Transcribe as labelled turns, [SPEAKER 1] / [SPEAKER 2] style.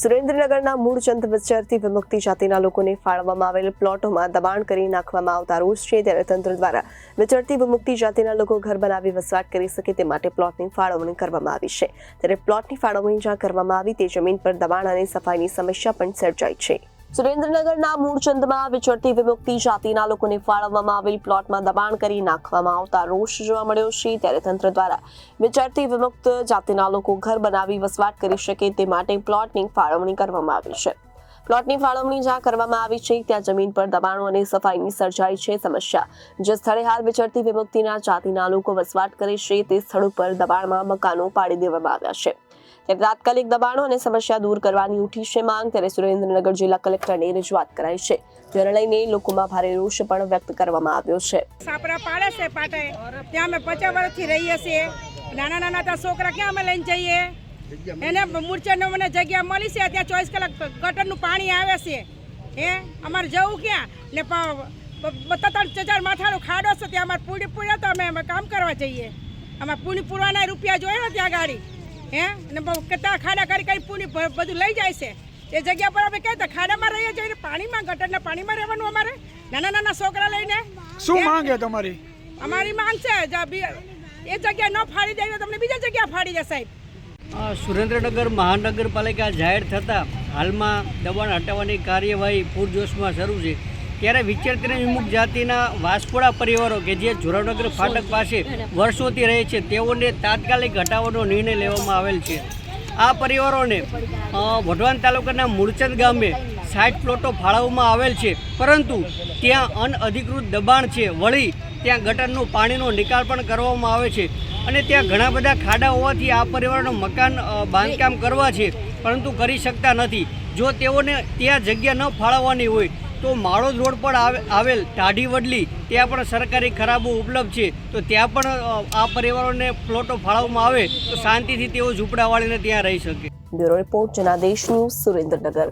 [SPEAKER 1] સુરેન્દ્રનગરના મૂળચંદ વિચારથી વિમુક્તિ જાતિના લોકોને ફાળવવામાં આવેલ પ્લોટોમાં દબાણ કરી નાખવામાં આવતા રોષ છે ત્યારે તંત્ર દ્વારા વિચરતી વિમુક્તિ જાતિના લોકો ઘર બનાવી વસવાટ કરી શકે તે માટે પ્લોટની ફાળવણી કરવામાં આવી છે. ત્યારે પ્લોટની ફાળવણી જ્યાં કરવામાં આવી તે જમીન પર દબાણ અને સફાઈની સમસ્યા પણ સર્જાઈ છે. સુરેન્દ્રનગરના મૂળચંદમાં વિચરતી વિમુક્તિ જાતિના લોકોને ફાળવવામાં આવેલ પ્લોટમાં દબાણ કરી નાખવામાં આવતા રોષ જોવા મળ્યો છે. ત્યારે તંત્ર દ્વારા વિચરતી વિમુક્ત જાતિના લોકો ઘર બનાવી વસવાટ કરી શકે તે માટે પ્લોટની ફાળવણી કરવામાં આવી છે. પ્લોટની ફાળવણી જ્યાં કરવામાં આવી છે, ત્યાં જમીન પર દબાણો અને સફાઈની સર્જાઈ છે સમસ્યા. જે સ્થળે હાલ વિચરતી વિમુક્તિના જાતિના લોકો વસવાટ કરે છે, તે સ્થળ ઉપર દબાણમાં મકાનો પાડી દેવામાં આવ્યા છે. ત્યારે તાત્કાલિક દબાણો અને સમસ્યા દૂર કરવાની ઉઠી છે માંગ, ત્યારે સુરેન્દ્રનગર જિલ્લા કલેક્ટરને રજૂઆત કરાઈ છે. જેને લઈને લોકોમાં ભારે રોષ પણ વ્યક્ત કરવામાં આવ્યો છે.
[SPEAKER 2] સાપરા પાડે છે પાટે. ત્યાં અમે પચાસ વર્ષથી રહીએ છીએ. નાના નાના છોકરા ક્યાં અમે લઈને જઈએ? એને મૂર્છાનો મને જગ્યા મળી છે ત્યાં ચોવીસ કલાક ગટરનું પાણી આવે છે. હે? અમારે જવું ક્યાં? ને ત્રણ ચાર માથાનો ખાડો છે ત્યાં અમારે પૂરી પૂર્યા તો અમે કામ કરવા જઈએ. અમારે પૂરી પૂરવાના રૂપિયા જોયો ત્યાં ગાડી. હે? ને કેટલા ખાડા કરી કરી પૂરી બધું લઈ જાય છે. એ જગ્યા પર અમે કહેતા ખાડામાં રહીએ છીએ ને પાણીમાં ગટરના પાણીમાં રહેવાનું અમારે? નાના નાના છોકરા લઈને?
[SPEAKER 3] શું? માંગે તમારી?
[SPEAKER 2] અમારી માંગ છે એ જગ્યા ન ફાડી દે તો તમને બીજા જગ્યા ફાડી દે સાહેબ.
[SPEAKER 4] સુરેન્દ્રનગર મહાનગરપાલિકા જાહેર થતાં હાલમાં દબાણ હટાવવાની કાર્યવાહી પૂરજોશમાં શરૂ છે. ત્યારે વિચરતી વિમુખ જાતિના વાસપોડા પરિવારો કે જે જોરાવનગર ફાટક પાસે વર્ષોથી રહે છે, તેઓને તાત્કાલિક હટાવવાનો નિર્ણય લેવામાં આવેલ છે. આ પરિવારોને વઢવાણ તાલુકાના મૂળચંદ ગામે સાઠ પ્લોટો ફાળવવામાં આવેલ છે. પરંતુ ત્યાં અનઅધિકૃત દબાણ છે. વળી ત્યાં ગટરનું પાણીનો નિકાલ પણ કરવામાં આવે છે. અને ત્યાં ઘણા બધા ખાડા હોવાથી આ પરિવારનું મકાન બાંધકામ કરવા છે. પરંતુ કરી શકતા નથી. જો તેઓને ત્યાં જગ્યા ન ફાળવવાની હોય તો માળોદ રોડ પર આવે- આવેલ ટાઢી વડલી, ત્યાં પણ સરકારી ખરાબો ઉપલબ્ધ છે. તો ત્યાં પણ આ પરિવારોને પ્લોટો ફાળવવામાં આવે, તો શાંતિથી તેઓ ઝૂંપડા વાળીને ત્યાં રહી શકે.
[SPEAKER 1] Bureau report, Janadesh news Surendranagar.